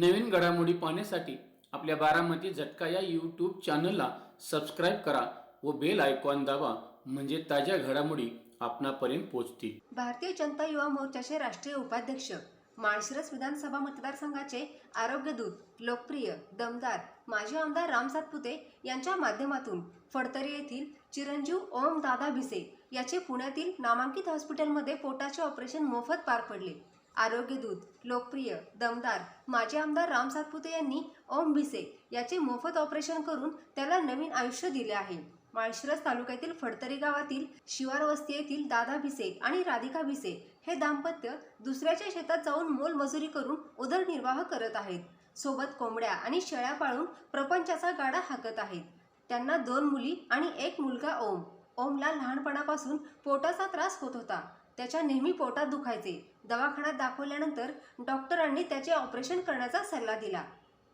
नवीन घडामोडी पाहण्यासाठी आपल्या बारामती झटका या यूट्यूब चॅनलला सबस्क्राईब करा व बेल आयकॉन दाबा म्हणजे ताज्या घडामोडी आपणापर्यंत पोहोचतील. भारतीय जनता युवा मोर्चाचे राष्ट्रीय उपाध्यक्ष माळशिरस विधानसभा मतदारसंघाचे आरोग्यदूत लोकप्रिय दमदार माजी आमदार राम सातपुते यांच्या माध्यमातून फडतरी येथील चिरंजीव ओम दादा भिसे याचे पुण्यातील नामांकित हॉस्पिटलमध्ये पोटाचे ऑपरेशन मोफत पार पडले. आरोग्यदूत लोकप्रिय दमदार माजी आमदार राम सातपुते यांनी ओम भिसे याचे मोफत ऑपरेशन करून त्याला नवीन आयुष्य दिले आहे. माळशिरस तालुक्यातील फडतरी गावातील शिवार वस्ती येथील दादा भिसे आणि राधिका भिसे हे दाम्पत्य दुसऱ्याच्या शेतात जाऊन मोलमजुरी करून उदरनिर्वाह करत आहेत. सोबत कोंबड्या आणि शेळ्या पाळून प्रपंचाचा गाडा हाकत आहेत. त्यांना दोन मुली आणि एक मुलगा ओम. ओमला लहानपणापासून पोटाचा त्रास होत होता. त्याच्या नेहमी पोटात दुखायचे. दवाखान्यात दाखवल्यानंतर डॉक्टरांनी त्याचे ऑपरेशन करण्याचा सल्ला दिला.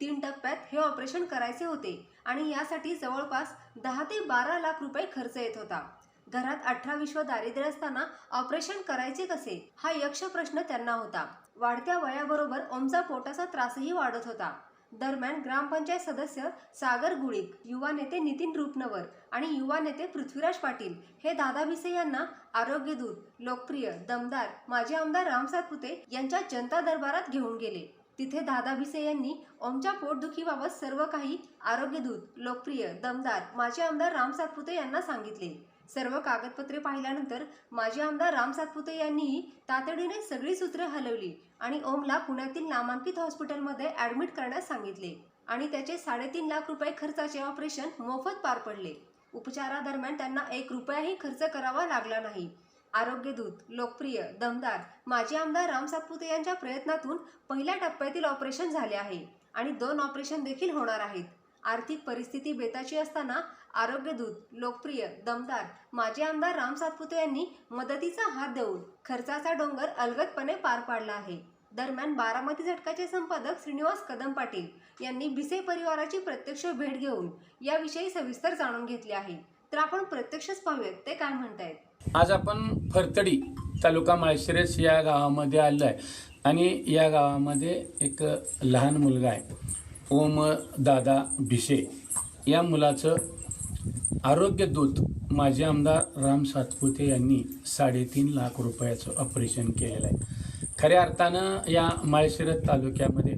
तीन टप्प्यात हे ऑपरेशन करायचे होते आणि यासाठी जवळपास दहा ते बारा लाख रुपये खर्च येत होता. घरात अठरा विश्व दारिद्र्य असताना ऑपरेशन करायचे कसे? हा यक्ष प्रश्न त्यांना होता. वाढत्या वयाबरोबर ओमचा पोटाचा त्रासही वाढत होता. दरम्यान ग्रामपंचायत सदस्य सागर गुळीक युवा नेते नितीन रुपनवर आणि युवा नेते पृथ्वीराज पाटील हे दादा भिसे यांना आरोग्यदूत लोकप्रिय दमदार माजी आमदार राम सातपुते यांच्या जनता दरबारात घेऊन गेले. तिथे दादा भिसे यांनी ओमच्या पोटदुखीबाबत सर्व काही आरोग्यदूत लोकप्रिय दमदार माजी आमदार राम सातपुते यांना सांगितले. सर्व कागदपत्रे पाहिल्यानंतर माजी आमदार राम सातपुते यांनीही तातडीने सगळी सूत्रे हलवली आणि ओमला पुण्यातील नामांकित हॉस्पिटलमध्ये ॲडमिट करण्यास सांगितले आणि त्याचे साडेतीन लाख रुपये खर्चाचे ऑपरेशन मोफत पार पडले. उपचारादरम्यान त्यांना एक रुपयाही खर्च करावा लागला नाही. आरोग्यदूत लोकप्रिय दमदार माजी आमदार राम सातपुते यांच्या प्रयत्नातून पहिल्या टप्प्यातील ऑपरेशन झाले आहे आणि दोन ऑपरेशन देखील होणार आहेत. आर्थिक परिस्थिती बेताची असताना आरोग्यदूत लोकप्रिय दमदार माजी आमदार राम सातपुते यांनी मदतीचा हात देऊन खर्चाचा डोंगर अलगदपणे पार पाडला आहे. दरम्यान बारामती झटकाचे संपादक श्रीनिवास कदम पाटील यांनी भिसे परिवाराची प्रत्यक्ष भेट घेऊन याविषयी सविस्तर जाणून घेतले आहे. तर आपण प्रत्यक्षच पाहूयात ते काय म्हणतायत? आज आपण फरतडी तालुका माळशिरस या गावामध्ये आलो आहे आणि या गावामध्ये एक लहान मुलगा आहे. ओम दादा भिसे या मुलाचं आरोग्यदूत माजी आमदार राम सातपुते यांनी साडेतीन लाख रुपयाचं ऑपरेशन केलेलं आहे. खऱ्या अर्थानं या माळशिरस तालुक्यामध्ये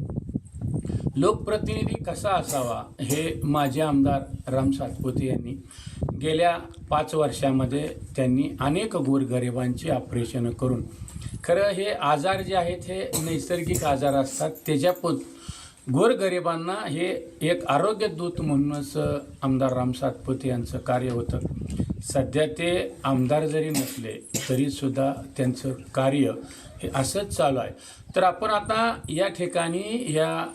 लोकप्रतिनिधी कसा असावा हे माजी आमदार राम सातपुते यांनी गेल्या पाच वर्षामध्ये त्यांनी अनेक गोरगरिबांची ऑपरेशनं करून. खरं हे आजार जे आहेत हे नैसर्गिक आजार असतात त्याच्यापोत गोरगरिबांना हे एक आरोग्य दूत म्हणूनच आमदार राम सातपुते यांचं कार्य होतं. सध्या ते आमदार जरी नसले तरीसुद्धा त्यांचं कार्य हे असंच चालू आहे. तर आपण आता या ठिकाणी या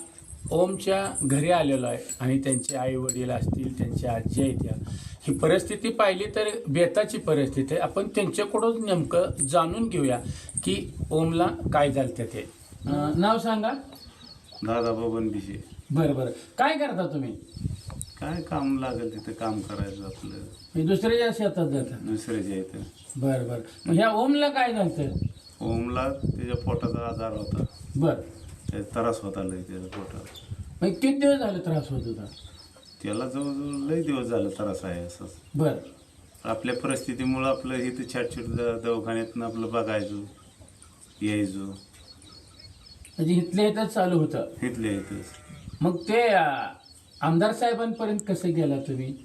ओमच्या घरी आलेलो आहे आणि त्यांचे आई वडील असतील त्यांच्या आजी आहेत या. ही परिस्थिती पाहिली तर बेताची परिस्थिती आहे. आपण त्यांच्याकडून नेमकं जाणून घेऊया की ओमला काय झालं ते. नाव सांगा. दादा बबन बिशे बरं बरं. काय करता तुम्ही? काय काम लागेल तिथं? काम करायचं आपलं. मी दुसऱ्याच्या शेतात जाता. दुसऱ्याच्या इथं. बरं बरं. मग ह्या ओमला काय झालं ओमला त्याच्या पोटाचा आजार होता. बरं. त्याचा त्रास होता लय त्याच्या पोटात मग किती दिवस झाले त्रास होत होता? त्याला जवळजवळ लय दिवस झालं त्रास आहे असं बरं. आपल्या परिस्थितीमुळं आपलं इथं छाट छूट दवाखान्यातनं आपलं बघायचो यायचो. म्हणजे इथल्या इथंच चालू होतं. इथल्या इथंच. मग ते अं, आमदार साहेबांपर्यंत कसं गेला तुम्ही?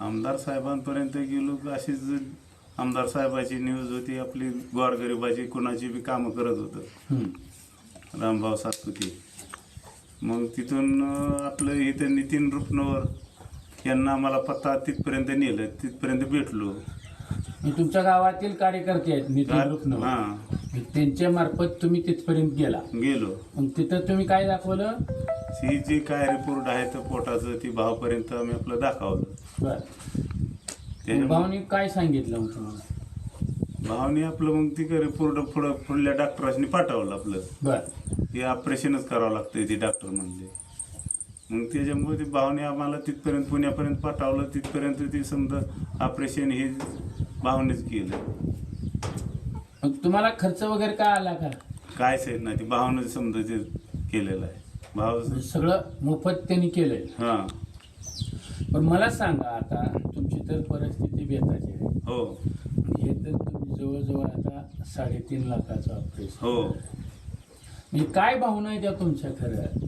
आमदार साहेबांपर्यंत गेलो की अशीच आमदार साहेबाची न्यूज होती आपली गोरगरिबाची कुणाची बी कामं करत होतं. हं. रामभाऊ सातपुते. मग तिथून अं, आपलं इथं नितीन रुपनवर यांना आम्हाला पत्ता तिथपर्यंत नेलं. तिथपर्यंत भेटलो. तुमच्या गावातील कार्यकर्ते आहेत नितीन रुपनवर. हां. त्यांच्या मार्फत तुम्ही तिथपर्यंत गेला. गेलो. तिथं तुम्ही काय दाखवलं? ही जी काय रिपोर्ट आहे तर पोटाचं ती भावापर्यंत आम्ही आपलं दाखवलं. बरं. त्याच्या भाऊनी काय सांगितलं मग तुम्हाला? भावाने आपलं मग ती रिपोर्ट पुढं पुढल्या डॉक्टरांनी पाठवलं आपलं. बरं. हे ऑपरेशनच करावं लागतं ते डॉक्टर म्हणले. मग त्याच्यामुळे ते भावने आम्हाला तिथपर्यंत पुण्यापर्यंत पाठवलं. तिथपर्यंत ते समजा ऑपरेशन हे भावनेच केलं. मग तुम्हाला खर्च वगैरे काय आला का? कायच आहे ना ते भावनेच समजा ते केलेलं आहे. भाव म्हणजे सगळं मोफत त्यांनी केलंय. हा. पण मला सांगा आता तुमची तर परिस्थिती बेताची आहे. हो. हे तर तुम्ही जवळजवळ आता साडेतीन लाखाचं ऑपरेशन हो. म्हणजे काय भावना आहे त्या तुमच्या खरं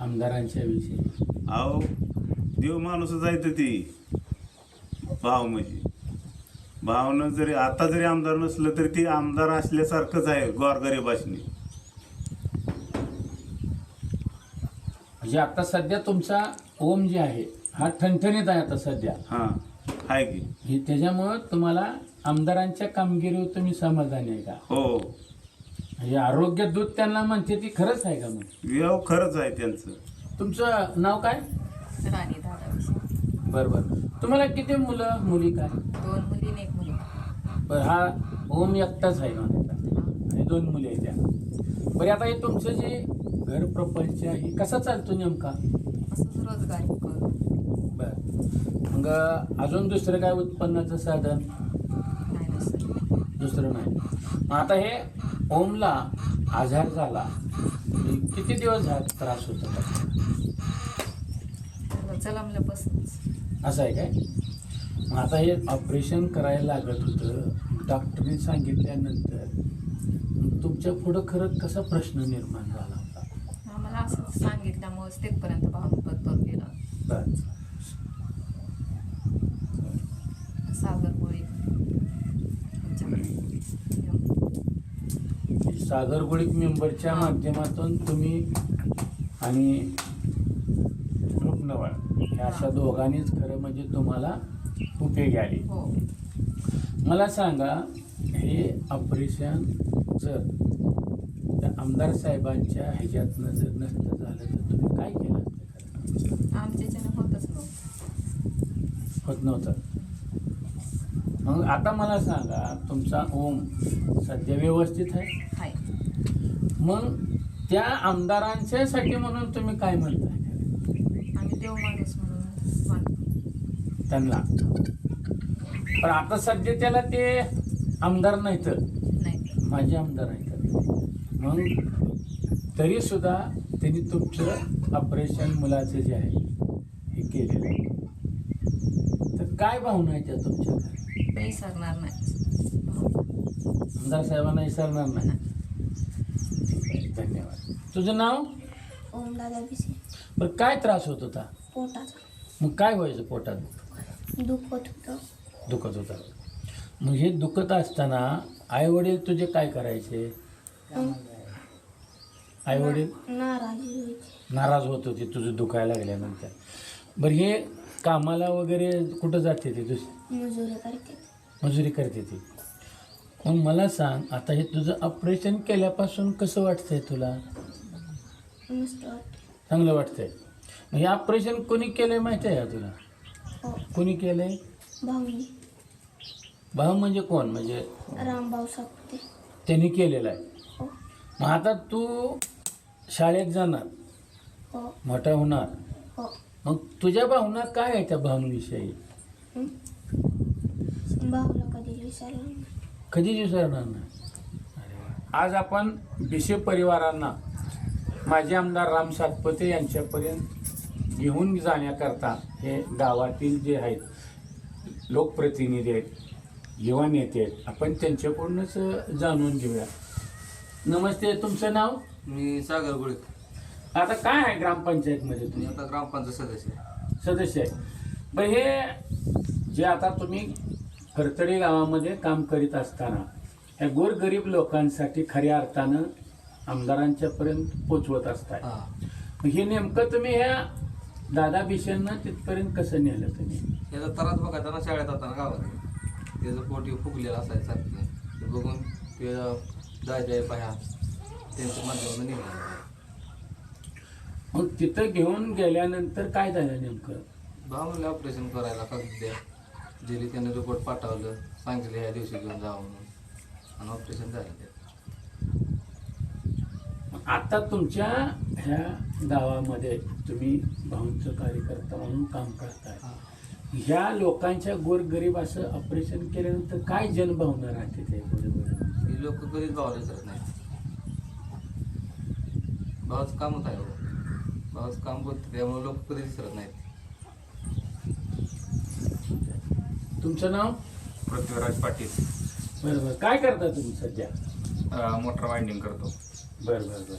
आमदारांच्या विषयी? अहो देव माणूसच आहे तर ती. भाव म्हणजे. भावनं जरी आता जरी आमदार नसलं तरी ती आमदार असल्यासारखंच आहे गोरगरीबाशनी. म्हणजे आता सध्या तुमचा ओम जे आहे हा ठणठणीत आहे आता सध्या. हा आहे की. हे त्याच्यामुळं तुम्हाला आमदारांच्या कामगिरीवर तुम्ही समाधानी आहे का? हो. म्हणजे आरोग्य दूत त्यांना म्हणते ती खरंच आहे का मग? व्यव खरंच आहे त्यांचं. तुमचं नाव काय? राणी दादा. बरं बरं. तुम्हाला किती मुलं मुली काय? दोन मुली आणि एक मुलगा. बरं हा ओम एकटाच आहे म्हणायचा आणि दोन मुली आहेत त्या. बरं आता हे तुमचं जे घर प्रपंच आहे कसा चालतो नेमका? असंच रोजगार करून. बरं. मग अजून दुसरं काय उत्पन्नाचं साधन? दुसरं नाही. मग आता हे ओमला आजार झाला. किती दिवस झाला त्रास होत? होता त्याला जलमल्यापासूनच असं आहे काय? मग आता हे ऑपरेशन करायला लागत होतं. डॉक्टरने सांगितल्यानंतर तुमच्या पुढं खरं कसा प्रश्न निर्माण झाला होता? आम्हाला असं सांगितल्यामुळेच तिथपर्यंत सागर गोळी. सागर गुळिक मेंबरच्या माध्यमातून तुम्ही आणि अशा दोघांनीच खरं म्हणजे तुम्हाला उपयोगी आली हो. मला सांगा हे ऑपरेशन जर त्या आमदार साहेबांच्या ह्याच्यातनं जर नसतं झालं तर तुम्ही काय केलं असतं खरं? आमच्याच्यानं होतच नव्हतं. होत नव्हतं. मग आता मला सांगा तुमचा ओम सध्या व्यवस्थित आहे? हाय मग त्या आमदारांच्यासाठी म्हणून तुम्ही काय म्हणताय? आम्ही देव माणूस म्हणून. त्यांना पण आता सध्या त्याला ते आमदार नाहीत. नाही माझे आमदार आहेत. मग तरी सुद्धा त्यांनी तुमचं ऑपरेशन मुलाचं जे आहे हे केलेलं आहे. तर काय भावना आहे त्या तुमच्या ते विसरणार नाही. आमदार साहेबांना विसरणार नाही. धन्यवाद. तुझं नाव? ओम दादा बिसे बरं काय त्रास होत होता? पोटाचा. मग काय व्हायचं पोटात? दुखत होतं. दुखत होता. मग हे दुखत असताना आई वडील तुझे काय करायचे? आई वडील नाराजी व्हायची. नाराज होत होते तुझं दुखायला लागल्यानंतर. बरं हे कामाला वगैरे कुठं जाते ते दुस मजुरी करते. मजुरी करते ती. मग मला सांग आता हे तुझं ऑपरेशन केल्यापासून कसं वाटतंय तुला? मस्त वाटते चांगलं वाटतंय. मग हे ऑपरेशन कोणी केलंय माहिती आहे का तुला? कोणी केलंय भाऊनी. भाऊ म्हणजे कोण? म्हणजे रामभाऊ सापते त्यांनी केलेलं आहे. हो. मग आता तू शाळेत जाणार. हो. मोठा होणार. हो. मग तुझ्या भावना काय आहे त्या भावनेविषयी? हं? भाऊला कधी विचारलं नाही. कधी विसरणार नाही. आज आपण बिशे परिवारांना माजी आमदार राम सातपते यांच्यापर्यंत घेऊन जाण्याकरता हे गावातील जे आहेत लोकप्रतिनिधी आहेत युवा नेते आहेत आपण त्यांच्याकडूनच जाणून घेऊया. नमस्ते तुमचं नाव? मी सागर गुळे. आता काय आहे ग्रामपंचायतमध्ये तुम्ही? आता ग्रामपंचायत सदस्य. सदस्य आहे. बरं हे जे आता तुम्ही खरतडे गावामध्ये काम करीत असताना ह्या गोरगरीब लोकांसाठी खऱ्या अर्थानं आमदारांच्यापर्यंत पोचवत असताय. हा. मग हे नेमकं तुम्ही ह्या दादा बिशेंना तिथपर्यंत कसं नेलं तुम्ही? याचा त्रास बघायचा ना शाळेत होताना गावात त्याचं पोटी फुगलेलं असायचं सारखं. ते बघून ते दादा पाया त्यांच्या माध्यमातून निघालं. मग तिथं घेऊन गेल्यानंतर काय झालं नेमकं? भाऊ म्हणलं ऑपरेशन करायला का द्या? दिली त्याने रिपोर्ट पाठवलं सांगितलं ह्या दिवशी घेऊन जावं म्हणून. आणि ऑपरेशन झालं ते आता तुमच्या ह्या गावामध्ये तुम्ही भाऊंचं कार्यकर्ता म्हणून काम करताय. ह्या लोकांच्या गोरगरीब असं ऑपरेशन केल्यानंतर काय जनभावना राहते ते बरोबर ही लोक कधीच भावाला विसरत नाही भावाचं कामच आहे हो. स्वतःच काम करतो त्यामुळे लोक कधी विसरत नाहीत. तुमचं नाव? पृथ्वीराज पाटील. बरं बरं. काय करता तुम्ही सध्या? मोटर वाइंडिंग करतो. बरं बरं बरं.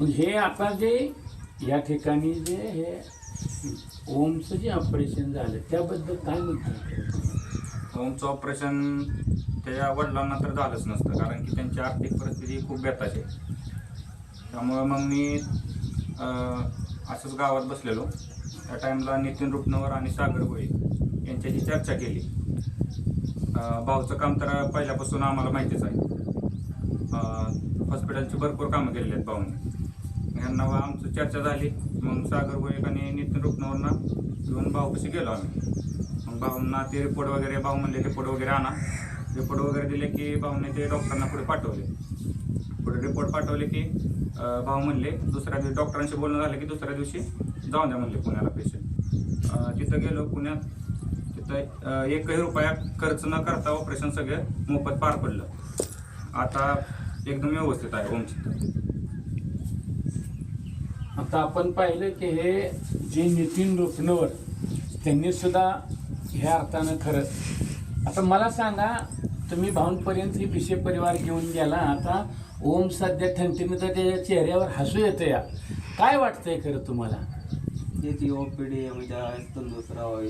मग हे आता जे या ठिकाणी जे हे ओमचं जे ऑपरेशन झालं त्याबद्दल काय म्हणतात? ओमचं ऑपरेशन त्याच्या वडिलांना तर झालंच नसतं कारण की त्यांची आर्थिक परिस्थिती खूप बेताची आहे. त्यामुळं मग मी असंच गावात बसलेलो. त्या टाईमला नितीन रुपनवर आणि सागर गोळे यांच्याशी चर्चा केली. भाऊचं काम तर पहिल्यापासून आम्हाला माहितीच आहे. हॉस्पिटलची भरपूर कामं केलेली आहेत भाऊने यांना व आमची चर्चा झाली. मग सागर गोयक आणि नितीन रुपनवरना घेऊन भाऊपाशी गेलो आम्ही. मग भाऊंना ते रिपोर्ट वगैरे भाऊ म्हणले रिपोर्ट वगैरे आणा. रिपोर्ट वगैरे दिले की भाऊने ते डॉक्टरांना पुढे पाठवले. पुढे रिपोर्ट पाठवले की भाऊ म्हणले दुसऱ्या दिवशी डॉक्टरांशी बोलणं झालं की दुसऱ्या दिवशी जाऊन द्या म्हणले पुण्याला पेशंट तिथं गेलो पुण्यात. तिथं एकही रुपया खर्च न करता ऑपरेशन सगळं मोफत पार पडलं. आता एकदम व्यवस्थित आहे ओमची. आता आपण पाहिलं की हे जे नितीन रुपनवर त्यांनी सुद्धा ह्या अर्थानं खरं. आता मला सांगा तुम्ही भाऊंपर्यंत ही विषय परिवार घेऊन गेला आता ओम सध्या ठणठणीत तर त्याच्या चेहऱ्यावर हसू येतं या. काय वाटतंय खरं तुम्हाला? याची ओपीडी म्हणजे तंदुरुस्त राहावी